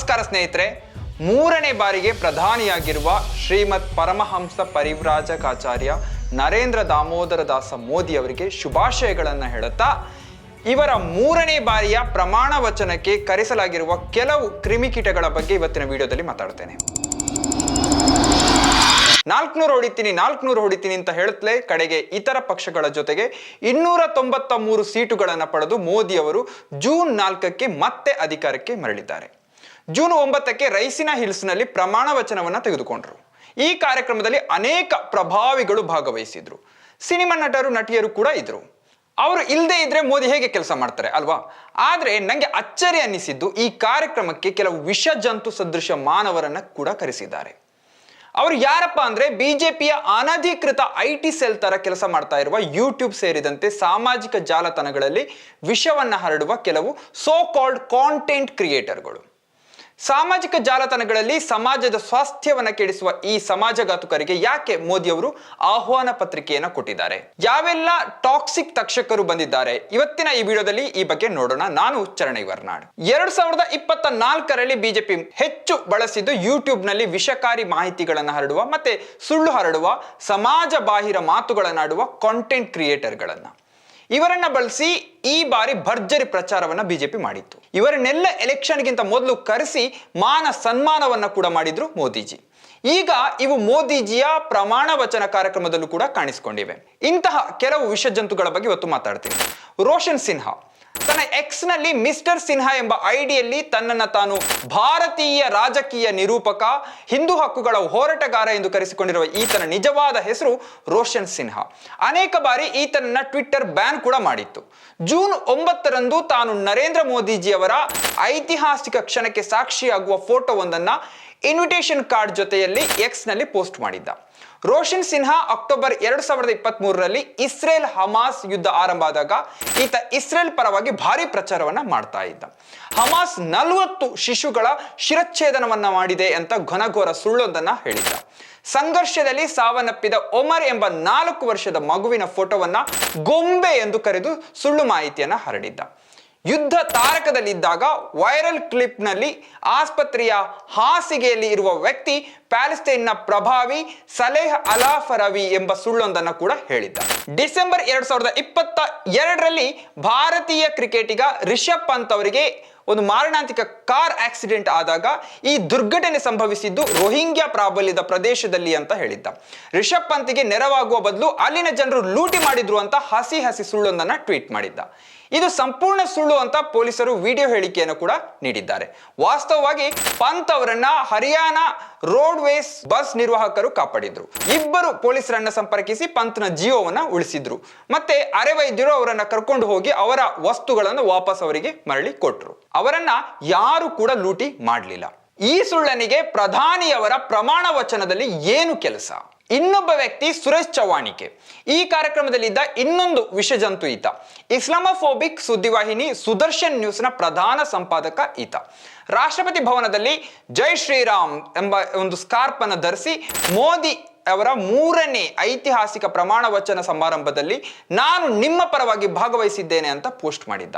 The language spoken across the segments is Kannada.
ನಮಸ್ಕಾರ ಸ್ನೇಹಿತರೆ, ಮೂರನೇ ಬಾರಿಗೆ ಪ್ರಧಾನಿಯಾಗಿರುವ ಶ್ರೀಮದ್ ಪರಮಹಂಸ ಪರಿವ್ರಾಜಕಾಚಾರ್ಯ ನರೇಂದ್ರ ದಾಮೋದರ ದಾಸ ಮೋದಿ ಅವರಿಗೆ ಶುಭಾಶಯಗಳನ್ನು ಹೇಳುತ್ತಾ, ಇವರ ಮೂರನೇ ಬಾರಿಯ ಪ್ರಮಾಣ ವಚನಕ್ಕೆ ಕರೆಸಲಾಗಿರುವ ಕೆಲವು ಕ್ರಿಮಿಕೀಟಗಳ ಬಗ್ಗೆ ಇವತ್ತಿನ ವಿಡಿಯೋದಲ್ಲಿ ಮಾತಾಡ್ತೇನೆ. ನಾಲ್ಕುನೂರು ಹೊಡಿತೀನಿ ನಾಲ್ಕುನೂರು ಹೊಡಿತೀನಿ ಅಂತ ಹೇಳುತ್ತಲೇ ಕಡೆಗೆ ಇತರ ಪಕ್ಷಗಳ ಜೊತೆಗೆ ಇನ್ನೂರ ತೊಂಬತ್ತ ಮೂರು ಸೀಟುಗಳನ್ನು ಪಡೆದು ಮೋದಿ ಅವರು ಜೂನ್ ನಾಲ್ಕಕ್ಕೆ ಮತ್ತೆ ಅಧಿಕಾರಕ್ಕೆ ಮರಳಿದ್ದಾರೆ. ಜೂನ್ ಒಂಬತ್ತಕ್ಕೆ ರೈಸಿನಾ ಹಿಲ್ಸ್ನಲ್ಲಿ ಪ್ರಮಾಣ ವಚನವನ್ನು ತೆಗೆದುಕೊಂಡರು. ಈ ಕಾರ್ಯಕ್ರಮದಲ್ಲಿ ಅನೇಕ ಪ್ರಭಾವಿಗಳು ಭಾಗವಹಿಸಿದ್ರು. ಸಿನಿಮಾ ನಟರು, ನಟಿಯರು ಕೂಡ ಇದ್ರು. ಅವರು ಇಲ್ಲದೆ ಇದ್ರೆ ಮೋದಿ ಹೇಗೆ ಕೆಲಸ ಮಾಡ್ತಾರೆ ಅಲ್ವಾ? ಆದರೆ ನನಗೆ ಅಚ್ಚರಿ ಅನ್ನಿಸಿದ್ದು ಈ ಕಾರ್ಯಕ್ರಮಕ್ಕೆ ಕೆಲವು ವಿಷ ಜಂತು ಸದೃಶ ಮಾನವರನ್ನ ಕೂಡ ಕರೆಸಿದ್ದಾರೆ. ಅವರು ಯಾರಪ್ಪ ಅಂದ್ರೆ ಬಿಜೆಪಿಯ ಅನಧಿಕೃತ ಐ ಟಿ ಸೆಲ್ ತರ ಕೆಲಸ ಮಾಡ್ತಾ ಇರುವ ಯೂಟ್ಯೂಬ್ ಸೇರಿದಂತೆ ಸಾಮಾಜಿಕ ಜಾಲತಾಣಗಳಲ್ಲಿ ವಿಷವನ್ನ ಹರಡುವ ಕೆಲವು ಸೋ ಕಾಲ್ಡ್ ಕಾಂಟೆಂಟ್ ಕ್ರಿಯೇಟರ್ಗಳು ಸಾಮಾಜಿಕ ಜಾಲತಾಣಗಳಲ್ಲಿ ಸಮಾಜದ ಸ್ವಾಸ್ಥ್ಯವನ್ನು ಕೆಡಿಸುವ ಈ ಸಮಾಜಘಾತುಕರಿಗೆ ಯಾಕೆ ಮೋದಿ ಅವರು ಆಹ್ವಾನ ಪತ್ರಿಕೆಯನ್ನು ಕೊಟ್ಟಿದ್ದಾರೆ? ಯಾವೆಲ್ಲ ಟಾಕ್ಸಿಕ್ ತಕ್ಷಕರು ಬಂದಿದ್ದಾರೆ? ಇವತ್ತಿನ ಈ ವಿಡಿಯೋದಲ್ಲಿ ಈ ಬಗ್ಗೆ ನೋಡೋಣ. ನಾನು ಚರಣೈ ವರ್ನಾಡ್. ಎರಡ್ ಸಾವಿರದ ಇಪ್ಪತ್ತ ನಾಲ್ಕರಲ್ಲಿ ಬಿಜೆಪಿ ಹೆಚ್ಚು ಬಳಸಿದ್ದು ಯೂಟ್ಯೂಬ್ನಲ್ಲಿ ವಿಷಕಾರಿ ಮಾಹಿತಿಗಳನ್ನು ಹರಡುವ ಮತ್ತೆ ಸುಳ್ಳು ಹರಡುವ ಸಮಾಜ ಬಾಹಿರ ಮಾತುಗಳನ್ನಾಡುವ ಕಾಂಟೆಂಟ್ ಕ್ರಿಯೇಟರ್ಗಳನ್ನ ಇವರನ್ನ ಬಳಸಿ ಈ ಬಾರಿ ಭರ್ಜರಿ ಪ್ರಚಾರವನ್ನ ಬಿಜೆಪಿ ಮಾಡಿತ್ತು. ಇವರನ್ನೆಲ್ಲ ಎಲೆಕ್ಷನ್ಗಿಂತ ಮೊದಲು ಕರೆಸಿ ಮಾನ ಸನ್ಮಾನವನ್ನ ಕೂಡ ಮಾಡಿದ್ರು ಮೋದಿಜಿ. ಈಗ ಇವು ಮೋದಿಜಿಯ ಪ್ರಮಾಣ ವಚನ ಕಾರ್ಯಕ್ರಮದಲ್ಲೂ ಕೂಡ ಕಾಣಿಸಿಕೊಂಡಿವೆ. ಇಂತಹ ಕೆಲವು ವಿಷಜಂತುಗಳ ಬಗ್ಗೆ ಇವತ್ತು ಮಾತಾಡ್ತೀನಿ. ರೋಷನ್ ಸಿನ್ಹಾ ತನ್ನ ಎಕ್ಸ್ನಲ್ಲಿ ಮಿಸ್ಟರ್ ಸಿನ್ಹಾ ಎಂಬ ಐಡಿಯಲ್ಲಿ ತನ್ನನ್ನು ತಾನು ಭಾರತೀಯ ರಾಜಕೀಯ ನಿರೂಪಕ, ಹಿಂದೂ ಹಕ್ಕುಗಳ ಹೋರಾಟಗಾರ ಎಂದು ಕರೆಸಿಕೊಂಡಿರುವ ಈತನ ನಿಜವಾದ ಹೆಸರು ರೋಷನ್ ಸಿನ್ಹಾ. ಅನೇಕ ಬಾರಿ ಈತನನ್ನ ಟ್ವಿಟ್ಟರ್ ಬ್ಯಾನ್ ಕೂಡ ಮಾಡಿತ್ತು. ಜೂನ್ ಒಂಬತ್ತರಂದು ತಾನು ನರೇಂದ್ರ ಮೋದಿಜಿಯವರ ಐತಿಹಾಸಿಕ ಕ್ಷಣಕ್ಕೆ ಸಾಕ್ಷಿಯಾಗುವ ಫೋಟೋವೊಂದನ್ನು ಇನ್ವಿಟೇಷನ್ ಕಾರ್ಡ್ ಜೊತೆಯಲ್ಲಿ ಎಕ್ಸ್ನಲ್ಲಿ ಪೋಸ್ಟ್ ಮಾಡಿದ್ದ. ರೋಷನ್ ಸಿನ್ಹಾ ಅಕ್ಟೋಬರ್ ಎರಡು ಸಾವಿರದ ಇಪ್ಪತ್ತ್ ಮೂರರಲ್ಲಿ ಇಸ್ರೇಲ್ ಹಮಾಸ್ ಯುದ್ಧ ಆರಂಭ ಆದಾಗ ಈತ ಇಸ್ರೇಲ್ ಪರವಾಗಿ ಭಾರಿ ಪ್ರಚಾರವನ್ನ ಮಾಡ್ತಾ ಇದ್ದ. ಹಮಾಸ್ ನಲವತ್ತು ಶಿಶುಗಳ ಶಿರಚ್ಛೇದನವನ್ನ ಮಾಡಿದೆ ಅಂತ ಘನಘೋರ ಸುಳ್ಳೊಂದನ್ನ ಹೇಳಿದ್ದ. ಸಂಘರ್ಷದಲ್ಲಿ ಸಾವನ್ನಪ್ಪಿದ ಒಮರ್ ಎಂಬ ನಾಲ್ಕು ವರ್ಷದ ಮಗುವಿನ ಫೋಟೋವನ್ನ ಗೊಂಬೆ ಎಂದು ಕರೆದು ಸುಳ್ಳು ಮಾಹಿತಿಯನ್ನ ಹರಡಿದ್ದ. ಯುದ್ಧ ತಾರಕದಲ್ಲಿದ್ದಾಗ ವೈರಲ್ ಕ್ಲಿಪ್ನಲ್ಲಿ ಆಸ್ಪತ್ರೆಯ ಹಾಸಿಗೆಯಲ್ಲಿ ಇರುವ ವ್ಯಕ್ತಿ ಪ್ಯಾಲೆಸ್ತೈನ್ನ ಪ್ರಭಾವಿ ಸಲೇಹ್ ಅಲಾಫರವಿ ಎಂಬ ಸುಳ್ಳೊಂದನ್ನು ಕೂಡ ಹೇಳಿದ್ದ ಡಿಸೆಂಬರ್ ಎರಡ್ ಸಾವಿರದ ಇಪ್ಪತ್ತ ಎರಡರಲ್ಲಿ ಭಾರತೀಯ ಕ್ರಿಕೆಟಿಗ ರಿಷಬ್ ಪಂತ್ ಅವರಿಗೆ ಒಂದು ಮಾರಣಾಂತಿಕ ಕಾರ್ ಆಕ್ಸಿಡೆಂಟ್ ಆದಾಗ ಈ ದುರ್ಘಟನೆ ಸಂಭವಿಸಿದ್ದು ರೋಹಿಂಗ್ಯಾ ಪ್ರಾಬಲ್ಯದ ಪ್ರದೇಶದಲ್ಲಿ ಅಂತ ಹೇಳಿದ್ದ ರಿಷಬ್ ಪಂತ್ಗೆ ನೆರವಾಗುವ ಬದಲು ಅಲ್ಲಿನ ಜನರು ಲೂಟಿ ಮಾಡಿದ್ರು ಅಂತ ಹಸಿ ಹಸಿ ಸುಳ್ಳೊಂದನ್ನ ಟ್ವೀಟ್ ಮಾಡಿದ್ದ ಇದು ಸಂಪೂರ್ಣ ಸುಳ್ಳು ಅಂತ ಪೊಲೀಸರು ವಿಡಿಯೋ ಹೇಳಿಕೆಯನ್ನು ಕೂಡ ನೀಡಿದ್ದಾರೆ. ವಾಸ್ತವವಾಗಿ ಪಂತ್ ಅವರನ್ನ ಹರಿಯಾಣ ರೋಡ್ವೇಸ್ ಬಸ್ ನಿರ್ವಾಹಕರು ಕಾಪಾಡಿದ್ರು. ಇಬ್ಬರು ಪೊಲೀಸರನ್ನ ಸಂಪರ್ಕಿಸಿ ಪಂತ್ನ ಜೀವವನ್ನ ಉಳಿಸಿದ್ರು. ಮತ್ತೆ ಅರೆ ವೈದ್ಯರು ಅವರನ್ನ ಕರ್ಕೊಂಡು ಹೋಗಿ ಅವರ ವಸ್ತುಗಳನ್ನು ವಾಪಸ್ ಅವರಿಗೆ ಮರಳಿ ಕೊಟ್ರು. ಅವರನ್ನ ಯಾರು ಕೂಡ ಲೂಟಿ ಮಾಡಲಿಲ್ಲ. ಈ ಸುಳ್ಳನಿಗೆ ಪ್ರಧಾನಿಯವರ ಪ್ರಮಾಣ ವಚನದಲ್ಲಿ ಏನು ಕೆಲಸ? ಇನ್ನೊಬ್ಬ ವ್ಯಕ್ತಿ ಸುರೇಶ್ ಚವಾಣಿಕೆ ಈ ಕಾರ್ಯಕ್ರಮದಲ್ಲಿದ್ದ ಇನ್ನೊಂದು ವಿಷಜಂತು ಈತ. ಇಸ್ಲಾಮೋಫೋಬಿಕ್ ಸುದ್ದಿವಾಹಿನಿ ಸುದರ್ಶನ್ ನ್ಯೂಸ್ನ ಪ್ರಧಾನ ಸಂಪಾದಕ ಈತ. ರಾಷ್ಟ್ರಪತಿ ಭವನದಲ್ಲಿ ಜೈ ಶ್ರೀರಾಮ್ ಎಂಬ ಒಂದು ಸ್ಕಾರ್ಪ್ ಅನ್ನು ಧರಿಸಿ ಮೋದಿ ಅವರ ಮೂರನೇ ಐತಿಹಾಸಿಕ ಪ್ರಮಾಣ ವಚನ ಸಮಾರಂಭದಲ್ಲಿ ನಾನು ನಿಮ್ಮ ಪರವಾಗಿ ಭಾಗವಹಿಸಿದ್ದೇನೆ ಅಂತ ಪೋಸ್ಟ್ ಮಾಡಿದ್ದ.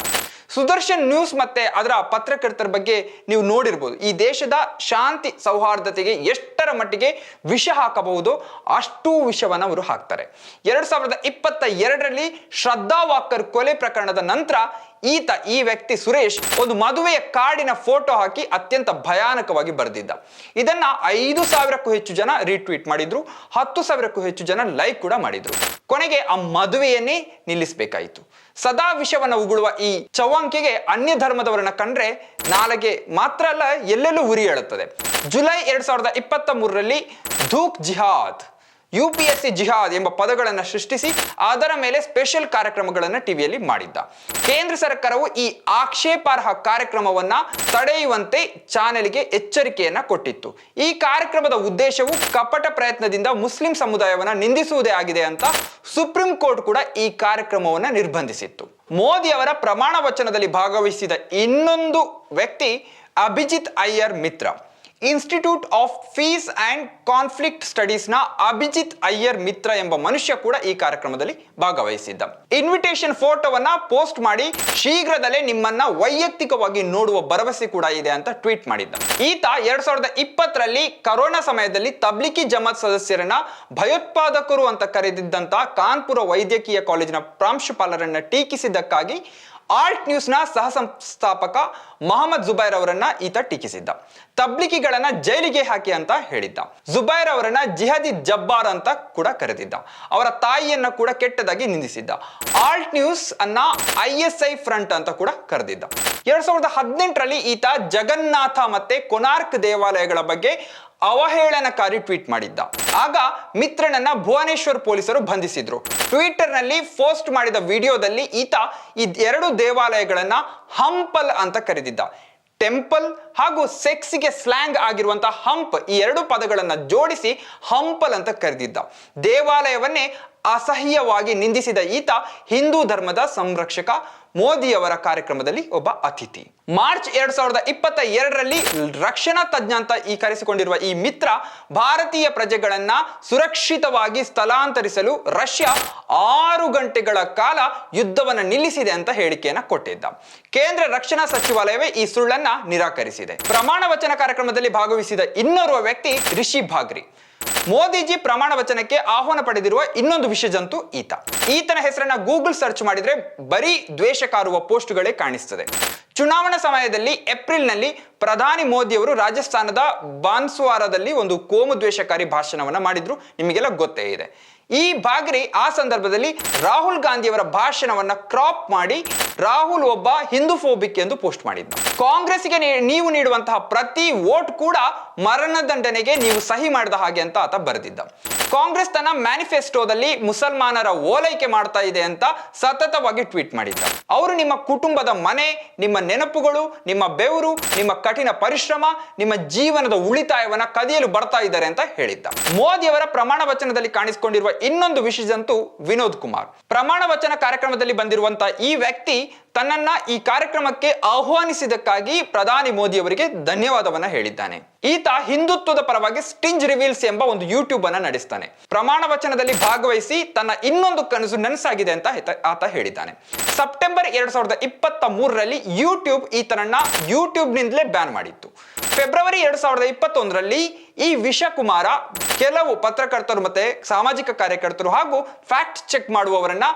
ಸುದರ್ಶನ್ ನ್ಯೂಸ್ ಮತ್ತೆ ಅದರ ಪತ್ರಕರ್ತರ ಬಗ್ಗೆ ನೀವು ನೋಡಿರ್ಬೋದು. ಈ ದೇಶದ ಶಾಂತಿ ಸೌಹಾರ್ದತೆಗೆ ಎಷ್ಟರ ಮಟ್ಟಿಗೆ ವಿಷ ಹಾಕಬಹುದು. ಅಷ್ಟು ವಿಷವನ್ನು ಅವರು ಹಾಕ್ತಾರೆ. ಎರಡ್ ಸಾವಿರದ ಇಪ್ಪತ್ತ ಎರಡರಲ್ಲಿ ಶ್ರದ್ಧಾ ವಾಕರ್ ಕೊಲೆ ಪ್ರಕರಣದ ನಂತರ ಈತ ಈ ವ್ಯಕ್ತಿ ಸುರೇಶ್ ಒಂದು ಮದುವೆಯ ಕಾರ್ಡಿನ ಫೋಟೋ ಹಾಕಿ ಅತ್ಯಂತ ಭಯಾನಕವಾಗಿ ಬರೆದಿದ್ದ. ಇದನ್ನ ಐದು ಸಾವಿರಕ್ಕೂ ಹೆಚ್ಚು ಜನ ರೀಟ್ವೀಟ್ ಮಾಡಿದ್ರು. ಹತ್ತು ಸಾವಿರಕ್ಕೂ ಹೆಚ್ಚು ಜನ ಲೈಕ್ ಕೂಡ ಮಾಡಿದ್ರು. ಕೊನೆಗೆ ಆ ಮದುವೆಯನ್ನೇ ನಿಲ್ಲಿಸಬೇಕಾಯಿತು. ಸದಾ ವಿಷವನ್ನು ಉಗುಳುವ ಈ ಚೌವಂಕಿಗೆ ಅನ್ಯ ಧರ್ಮದವರನ್ನ ಕಂಡ್ರೆ ನಾಲಗೆ ಮಾತ್ರ ಅಲ್ಲ, ಎಲ್ಲೆಲ್ಲೂ ಉರಿ ಹೇಳುತ್ತದೆ ಜುಲೈ ಎರಡ್ ಸಾವಿರದ ಇಪ್ಪತ್ತ ಮೂರರಲ್ಲಿ ಧೂಕ್ ಜಿಹಾದ್, ಯು ಪಿ ಎಸ್ ಸಿ ಜಿಹಾದ್ ಎಂಬ ಪದಗಳನ್ನು ಸೃಷ್ಟಿಸಿ ಅದರ ಮೇಲೆ ಸ್ಪೆಷಲ್ ಕಾರ್ಯಕ್ರಮಗಳನ್ನು ಟಿವಿಯಲ್ಲಿ ಮಾಡಿದ್ದ. ಕೇಂದ್ರ ಸರ್ಕಾರವು ಈ ಆಕ್ಷೇಪಾರ್ಹ ಕಾರ್ಯಕ್ರಮವನ್ನು ತಡೆಯುವಂತೆ ಚಾನೆಲ್ಗೆ ಎಚ್ಚರಿಕೆಯನ್ನ ಕೊಟ್ಟಿತ್ತು. ಈ ಕಾರ್ಯಕ್ರಮದ ಉದ್ದೇಶವು ಕಪಟ ಪ್ರಯತ್ನದಿಂದ ಮುಸ್ಲಿಂ ಸಮುದಾಯವನ್ನು ನಿಂದಿಸುವುದೇ ಆಗಿದೆ ಅಂತ ಸುಪ್ರೀಂ ಕೋರ್ಟ್ ಕೂಡ ಈ ಕಾರ್ಯಕ್ರಮವನ್ನು ನಿರ್ಬಂಧಿಸಿತ್ತು. ಮೋದಿ ಅವರ ಪ್ರಮಾಣ ವಚನದಲ್ಲಿ ಭಾಗವಹಿಸಿದ ಇನ್ನೊಂದು ವ್ಯಕ್ತಿ Abhijit Iyer Mitra. Institute of peace and conflict ಸ್ಟಡೀಸ್ನ Abhijit Iyer Mitra ಎಂಬ ಮನುಷ್ಯ ಕೂಡ ಈ ಕಾರ್ಯಕ್ರಮದಲ್ಲಿ ಭಾಗವಹಿಸಿದ್ದ. ಇನ್ವಿಟೇಷನ್ ಫೋಟೋವನ್ನ ಪೋಸ್ಟ್ ಮಾಡಿ ಶೀಘ್ರದಲ್ಲೇ ನಿಮ್ಮನ್ನ ವೈಯಕ್ತಿಕವಾಗಿ ನೋಡುವ ಭರವಸೆ ಕೂಡ ಇದೆ ಅಂತ ಟ್ವೀಟ್ ಮಾಡಿದ್ದ. ಈತ ಎರಡ್ ಸಾವಿರದ ಇಪ್ಪತ್ತರಲ್ಲಿ ಕರೋನಾ ಸಮಯದಲ್ಲಿ ತಬ್ಲಿಕಿ ಜಮಾತ್ ಸದಸ್ಯರನ್ನ ಭಯೋತ್ಪಾದಕರು ಅಂತ ಕರೆದಿದ್ದಂತಹ ಕಾನ್ಪುರ ವೈದ್ಯಕೀಯ ಕಾಲೇಜಿನ ಪ್ರಾಂಶುಪಾಲರನ್ನ ಟೀಕಿಸಿದ್ದಕ್ಕಾಗಿ ಆಲ್ಟ್ ನ್ಯೂಸ್ನ ಸಹ ಸಂಸ್ಥಾಪಕ ಮೊಹಮ್ಮದ್ ಜುಬೈರ್ ಅವರನ್ನ ಈತ ಟೀಕಿಸಿದ್ದ. ತಬ್ಲಿಕಿಗಳನ್ನ ಜೈಲಿಗೆ ಹಾಕಿ ಅಂತ ಹೇಳಿದ್ದ. ಜುಬೈರ್ ಅವರನ್ನ ಜಿಹಾದಿ ಜಬ್ಬಾರ್ ಅಂತ ಕೂಡ ಕರೆದಿದ್ದ. ಅವರ ತಾಯಿಯನ್ನ ಕೂಡ ಕೆಟ್ಟದಾಗಿ ನಿಂದಿಸಿದ್ದ. ಆಲ್ಟ್ ನ್ಯೂಸ್ ಅನ್ನ ಐ ಐ ಫ್ರಂಟ್ ಅಂತ ಕೂಡ ಕರೆದಿದ್ದ. ಎರಡ್ ಸಾವಿರದ ಹದಿನೆಂಟರಲ್ಲಿ ಈತ ಜಗನ್ನಾಥ ಮತ್ತೆ ಕೊನಾರ್ಕ್ ದೇವಾಲಯಗಳ ಬಗ್ಗೆ ಅವಹೇಳನಕಾರಿ ಟ್ವೀಟ್ ಮಾಡಿದ್ದ. ಆಗ ಮಿತ್ರನನ್ನ ಭುವನೇಶ್ವರ್ ಪೊಲೀಸರು ಬಂಧಿಸಿದ್ರು. ಟ್ವಿಟರ್ನಲ್ಲಿ ಪೋಸ್ಟ್ ಮಾಡಿದ ವಿಡಿಯೋದಲ್ಲಿ ಈತ ಈ ಎರಡು ದೇವಾಲಯಗಳನ್ನ ಹಂಪಲ್ ಅಂತ ಕರೆದಿದ್ದ. ಟೆಂಪಲ್ ಹಾಗೂ ಸೆಕ್ಸ್ಗೆ ಸ್ಲ್ಯಾಂಗ್ ಆಗಿರುವಂತಹ ಹಂಪ್ ಈ ಎರಡು ಪದಗಳನ್ನು ಜೋಡಿಸಿ ಹಂಪಲ್ ಅಂತ ಕರೆದಿದ್ದ. ದೇವಾಲಯವನ್ನೇ ಅಸಹ್ಯವಾಗಿ ನಿಂದಿಸಿದ ಈತ ಹಿಂದೂ ಧರ್ಮದ ಸಂರಕ್ಷಕ ಮೋದಿಯವರ ಕಾರ್ಯಕ್ರಮದಲ್ಲಿ ಒಬ್ಬ ಅತಿಥಿ. ಮಾರ್ಚ್ ಎರಡ್ ಸಾವಿರದ ಇಪ್ಪತ್ತ ಎರಡರಲ್ಲಿ ರಕ್ಷಣಾ ತಜ್ಞ ಅಂತ ಈ ಕರೆಸಿಕೊಂಡಿರುವ ಈ ಮಿತ್ರ ಭಾರತೀಯ ಪ್ರಜೆಗಳನ್ನ ಸುರಕ್ಷಿತವಾಗಿ ಸ್ಥಳಾಂತರಿಸಲು ರಷ್ಯಾ ಆರು ಗಂಟೆಗಳ ಕಾಲ ಯುದ್ಧವನ್ನು ನಿಲ್ಲಿಸಿದೆ ಅಂತ ಹೇಳಿಕೆಯನ್ನ ಕೊಟ್ಟಿದ್ದ. ಕೇಂದ್ರ ರಕ್ಷಣಾ ಸಚಿವಾಲಯವೇ ಈ ಸುಳ್ಳನ್ನ ನಿರಾಕರಿಸಿದೆ. ಪ್ರಮಾಣ ವಚನ ಕಾರ್ಯಕ್ರಮದಲ್ಲಿ ಭಾಗವಹಿಸಿದ ಇನ್ನೋರ್ವ ವ್ಯಕ್ತಿ ರಿಷಿ ಭಾಗ್ರಿ. ಮೋದಿಜಿ ಪ್ರಮಾಣ ವಚನಕ್ಕೆ ಆಹ್ವಾನ ಪಡೆದಿರುವ ಇನ್ನೊಂದು ವಿಷಯ ಜಂತು ಈತ. ಈತನ ಹೆಸರನ್ನ ಗೂಗಲ್ ಸರ್ಚ್ ಮಾಡಿದ್ರೆ ಬರೀ ದ್ವೇಷ ಕಾರುವ ಪೋಸ್ಟ್ಗಳೇ ಕಾಣಿಸ್ತದೆ. ಚುನಾವಣಾ ಸಮಯದಲ್ಲಿ ಏಪ್ರಿಲ್ನಲ್ಲಿ ಪ್ರಧಾನಿ ಮೋದಿಯವರು ರಾಜಸ್ಥಾನದ ಬಾನ್ಸ್ವಾರದಲ್ಲಿ ಒಂದು ಕೋಮು ದ್ವೇಷಕಾರಿ ಭಾಷಣವನ್ನ ಮಾಡಿದ್ರು. ನಿಮಗೆಲ್ಲ ಗೊತ್ತೇ ಇದೆ. ಈ ಬಾಗ್ರಿ ಆ ಸಂದರ್ಭದಲ್ಲಿ ರಾಹುಲ್ ಗಾಂಧಿಯವರ ಭಾಷಣವನ್ನ ಕ್ರಾಪ್ ಮಾಡಿ ರಾಹುಲ್ ಒಬ್ಬ ಹಿಂದೂಫೋಬಿಕ್ ಎಂದು ಪೋಸ್ಟ್ ಮಾಡಿದ್ದ ಕಾಂಗ್ರೆಸ್ಗೆ ನೀವು ನೀಡುವಂತಹ ಪ್ರತಿ ವೋಟ್ ಕೂಡ ಮರಣದಂಡನೆಗೆ ನೀವು ಸಹಿ ಮಾಡಿದ ಹಾಗೆ ಅಂತ ಆತ ಬರೆದಿದ್ದ. ಕಾಂಗ್ರೆಸ್ ತನ್ನ ಮ್ಯಾನಿಫೆಸ್ಟೋದಲ್ಲಿ ಮುಸಲ್ಮಾನರ ಓಲೈಕೆ ಮಾಡ್ತಾ ಇದೆ ಅಂತ ಸತತವಾಗಿ ಟ್ವೀಟ್ ಮಾಡಿದ್ದ. ಅವರು ನಿಮ್ಮ ಕುಟುಂಬದ ಮನೆ, ನಿಮ್ಮ ನೆನಪುಗಳು, ನಿಮ್ಮ ಬೆವರು, ನಿಮ್ಮ ಕಠಿಣ ಪರಿಶ್ರಮ, ನಿಮ್ಮ ಜೀವನದ ಉಳಿತಾಯವನ್ನ ಕದಿಯಲು ಬರ್ತಾ ಇದ್ದಾರೆ ಅಂತ ಹೇಳಿದ್ದ. ಮೋದಿಯವರ ಪ್ರಮಾಣ ವಚನದಲ್ಲಿ ಕಾಣಿಸಿಕೊಂಡಿರುವ ಇನ್ನೊಂದು ವಿಷಯದಂತೂ ವಿನೋದ್ ಕುಮಾರ್. ಪ್ರಮಾಣ ವಚನ ಕಾರ್ಯಕ್ರಮದಲ್ಲಿ ಬಂದಿರುವಂತಹ ಈ ವ್ಯಕ್ತಿ ತನ್ನನ್ನ ಈ ಕಾರ್ಯಕ್ರಮಕ್ಕೆ ಆಹ್ವಾನಿಸಿದ್ದಕ್ಕಾಗಿ ಪ್ರಧಾನಿ ಮೋದಿ ಅವರಿಗೆ ಧನ್ಯವಾದವನ್ನ ಹೇಳಿದ್ದಾನೆ. ಈತ ಹಿಂದುತ್ವದ ಪರವಾಗಿ ಸ್ಟಿಂಜ್ ರಿವೀಲ್ಸ್ ಎಂಬ ಒಂದು ಯೂಟ್ಯೂಬ್ ಅನ್ನ ನಡೆಸ್ತಾನೆ. ಪ್ರಮಾಣ ವಚನದಲ್ಲಿ ಭಾಗವಹಿಸಿ ತನ್ನ ಇನ್ನೊಂದು ಕನಸು ನನಸಾಗಿದೆ ಅಂತ ಆತ ಹೇಳಿದ್ದಾನೆ. ಸೆಪ್ಟೆಂಬರ್ ಎರಡ್ ಸಾವಿರದ ಇಪ್ಪತ್ತ ಮೂರರಲ್ಲಿ ಯೂಟ್ಯೂಬ್ ಈತನನ್ನ ಯೂಟ್ಯೂಬ್ನಿಂದಲೇ ಬ್ಯಾನ್ ಮಾಡಿತ್ತು. ಫೆಬ್ರವರಿ ಎರಡ್ ಸಾವಿರದ ಇಪ್ಪತ್ತೊಂದರಲ್ಲಿ ಈ ವಿಷಕುಮಾರ ಕೆಲವು ಪತ್ರಕರ್ತರು ಮತ್ತೆ ಸಾಮಾಜಿಕ ಕಾರ್ಯಕರ್ತರು ಹಾಗೂ ಫ್ಯಾಕ್ಟ್ ಚೆಕ್ ಮಾಡುವವರನ್ನ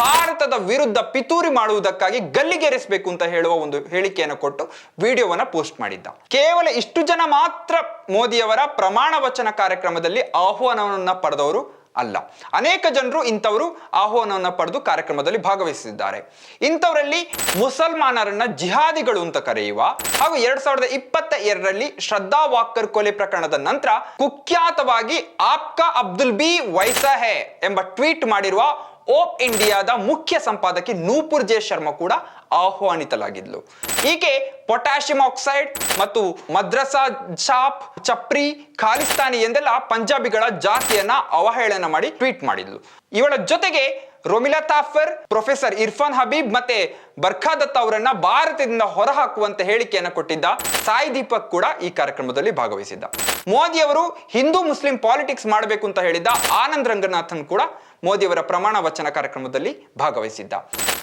ಭಾರತದ ವಿರುದ್ಧ ಪಿತೂರಿ ಮಾಡುವುದಕ್ಕಾಗಿ ಗಲ್ಲಿಗೇರಿಸಬೇಕು ಅಂತ ಹೇಳುವ ಒಂದು ಹೇಳಿಕೆಯನ್ನು ಕೊಟ್ಟು ವಿಡಿಯೋವನ್ನ ಪೋಸ್ಟ್ ಮಾಡಿದ್ದ. ಕೇವಲ ಇಷ್ಟು ಜನ ಮಾತ್ರ ಮೋದಿಯವರ ಪ್ರಮಾಣ ವಚನ ಕಾರ್ಯಕ್ರಮದಲ್ಲಿ ಆಹ್ವಾನವನ್ನ ಪಡೆದವರು ಅಲ್ಲ. ಅನೇಕ ಜನರು ಇಂಥವರು ಆಹ್ವಾನವನ್ನು ಪಡೆದು ಕಾರ್ಯಕ್ರಮದಲ್ಲಿ ಭಾಗವಹಿಸಿದ್ದಾರೆ. ಇಂಥವರಲ್ಲಿ ಮುಸಲ್ಮಾನರನ್ನ ಜಿಹಾದಿಗಳು ಅಂತ ಕರೆಯುವ ಹಾಗೂ ಎರಡ್ ಸಾವಿರದ ಇಪ್ಪತ್ತ ಎರಡರಲ್ಲಿ ಶ್ರದ್ಧಾ ವಾಕರ್ ಕೊಲೆ ಪ್ರಕರಣದ ನಂತರ ಕುಖ್ಯಾತವಾಗಿ ಆಪ್ಕಾ ಅಬ್ದುಲ್ ಬಿ ವೈಸಹೆ ಎಂಬ ಟ್ವೀಟ್ ಮಾಡಿರುವ ಓಪ್ ಇಂಡಿಯಾದ ಮುಖ್ಯ ಸಂಪಾದಕಿ ನೂಪುರ್ ಜೆ ಶರ್ಮಾ ಕೂಡ ಆಹ್ವಾನಿತಲಾಗಿದ್ಲು. ಈಕೆ ಪೊಟ್ಯಾಷಿಯಂ ಆಕ್ಸೈಡ್ ಮತ್ತು ಮದ್ರಸಾ ಚಾಪ್ ಚಪ್ರಿ ಖಾಲಿಸ್ತಾನಿ ಎಂದೆಲ್ಲ ಪಂಜಾಬಿಗಳ ಜಾತಿಯನ್ನ ಅವಹೇಳನ ಮಾಡಿ ಟ್ವೀಟ್ ಮಾಡಿದ್ಲು. ಇವಳ ಜೊತೆಗೆ ರೊಮಿಲಾ ತಾಫರ್, ಪ್ರೊಫೆಸರ್ ಇರ್ಫಾನ್ ಹಬೀಬ್ ಮತ್ತೆ ಬರ್ಖಾದತ್ ಅವರನ್ನ ಭಾರತದಿಂದ ಹೊರಹಾಕುವಂತ ಹೇಳಿಕೆಯನ್ನು ಕೊಟ್ಟಿದ್ದ ಸಾಯಿ ದೀಪಕ್ ಕೂಡ ಈ ಕಾರ್ಯಕ್ರಮದಲ್ಲಿ ಭಾಗವಹಿಸಿದ್ದ. ಮೋದಿ ಅವರು ಹಿಂದೂ ಮುಸ್ಲಿಂ ಪಾಲಿಟಿಕ್ಸ್ ಮಾಡಬೇಕು ಅಂತ ಹೇಳಿದ್ದ ಆನಂದ್ ರಂಗನಾಥನ್ ಕೂಡ ಮೋದಿಯವರ ಪ್ರಮಾಣ ವಚನ ಕಾರ್ಯಕ್ರಮದಲ್ಲಿ ಭಾಗವಹಿಸಿದ್ದ.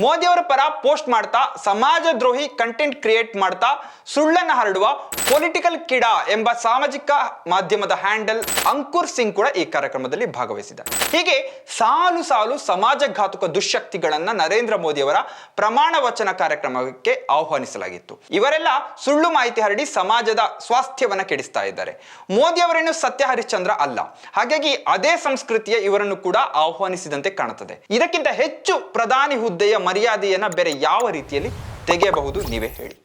ಮೋದಿಯವರ ಪರ ಪೋಸ್ಟ್ ಮಾಡ್ತಾ ಸಮಾಜ ದ್ರೋಹಿ ಕಂಟೆಂಟ್ ಕ್ರಿಯೇಟ್ ಮಾಡ್ತಾ, ಸುಳ್ಳನ್ನು ಹರಡುವ ಪೊಲಿಟಿಕಲ್ ಕಿಡಾ ಎಂಬ ಸಾಮಾಜಿಕ ಮಾಧ್ಯಮದ ಹ್ಯಾಂಡಲ್ ಅಂಕುರ್ ಸಿಂಗ್ ಕೂಡ ಈ ಕಾರ್ಯಕ್ರಮದಲ್ಲಿ ಭಾಗವಹಿಸಿದ ಹೀಗೆ ಸಾಲು ಸಾಲು ಸಮಾಜಘಾತುಕ ದುಶ್ಶಕ್ತಿಗಳನ್ನ ನರೇಂದ್ರ ಮೋದಿಯವರ ಪ್ರಮಾಣ ವಚನ ಕಾರ್ಯಕ್ರಮಕ್ಕೆ ಆಹ್ವಾನಿಸಲಾಗಿತ್ತು. ಇವರೆಲ್ಲ ಸುಳ್ಳು ಮಾಹಿತಿ ಹರಡಿ ಸಮಾಜದ ಸ್ವಾಸ್ಥ್ಯವನ್ನ ಕೆಡಿಸ್ತಾ ಇದ್ದಾರೆ. ಮೋದಿ ಅವರೇನು ಸತ್ಯ ಹರಿಶ್ಚಂದ್ರ ಅಲ್ಲ. ಹಾಗಾಗಿ ಅದೇ ಸಂಸ್ಕೃತಿಯ ಇವರನ್ನು ಕೂಡ ಆಹ್ವಾನಿಸಿದಂತೆ ಕಾಣುತ್ತದೆ. ಇದಕ್ಕಿಂತ ಹೆಚ್ಚು ಪ್ರಧಾನಿ ಹುದ್ದೆಯ ಮರ್ಯಾದೆಯನ್ನ ಬೇರೆ ಯಾವ ರೀತಿಯಲ್ಲಿ ತೆಗೆಯಬಹುದು ನೀವೇ ಹೇಳಿ.